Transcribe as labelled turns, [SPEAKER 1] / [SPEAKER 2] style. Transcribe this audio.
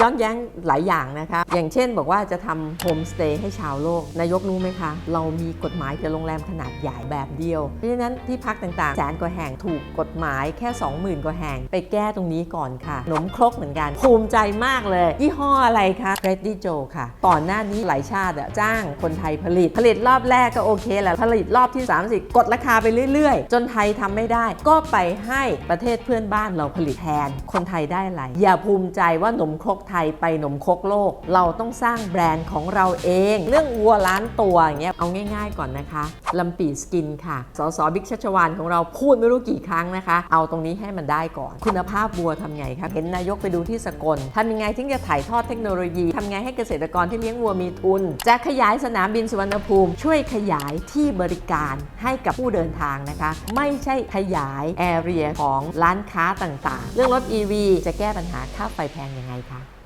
[SPEAKER 1] ย้อนแย้งหลายอย่างนะคะ อย่างเช่นบอกว่าจะทำโฮมสเตย์ให้ชาวโลก นายกรู้ไหมคะ เรามีกฎหมายกับโรงแรมขนาดใหญ่แบบเดียว เพราะฉะนั้นที่พักต่างๆ แสนกว่าแห่งถูกกฎหมายแค่ 20,000 กว่าแห่ง ไปแก้ตรงนี้ก่อนค่ะขนมครกเหมือนกัน ภูมิใจมากเลย ยี่ห้ออะไรคะ Ready Joe ค่ะ ก่อนหน้านี้หลายชาติจ้างคนไทยผลิต ผลิตรอบแรกก็โอเคแหละผลิตรอบที่ 30 กดราคาไปเรื่อยๆ จนไทยทำไม่ได้ ก็ไปให้ประเทศเพื่อนบ้านเราผลิตแทนคนไทยได้อะไรอย่าภูมิใจว่าหนมครกไทยไปหนมคกโลก เราต้องสร้างแบรนด์ของเราเอง เรื่องวัวล้านตัวอย่างเงี้ยเอาง่าย ๆ ก่อนนะคะลำปีสกินค่ะสสบิ๊กชัชวานของเราพูดไม่รู้กี่ครั้งนะคะ เอาตรงนี้ให้มันได้ก่อน คุณภาพวัวทำไงครับเห็นนายกไปดูที่สกลทำยังไงถึงจะถ่ายทอดเทคโนโลยีทำไงให้เกษตรกรที่เลี้ยงวัวมีทุน จะขยายสนามบินสุวรรณภูมิ ช่วยขยายที่บริการให้กับผู้เดินทางนะคะ ไม่ใช่ขยายแอเรียของร้านค้าต่างๆ เรื่องรถ EV จะแก้ปัญหาค่าไฟแพงยังไงคะ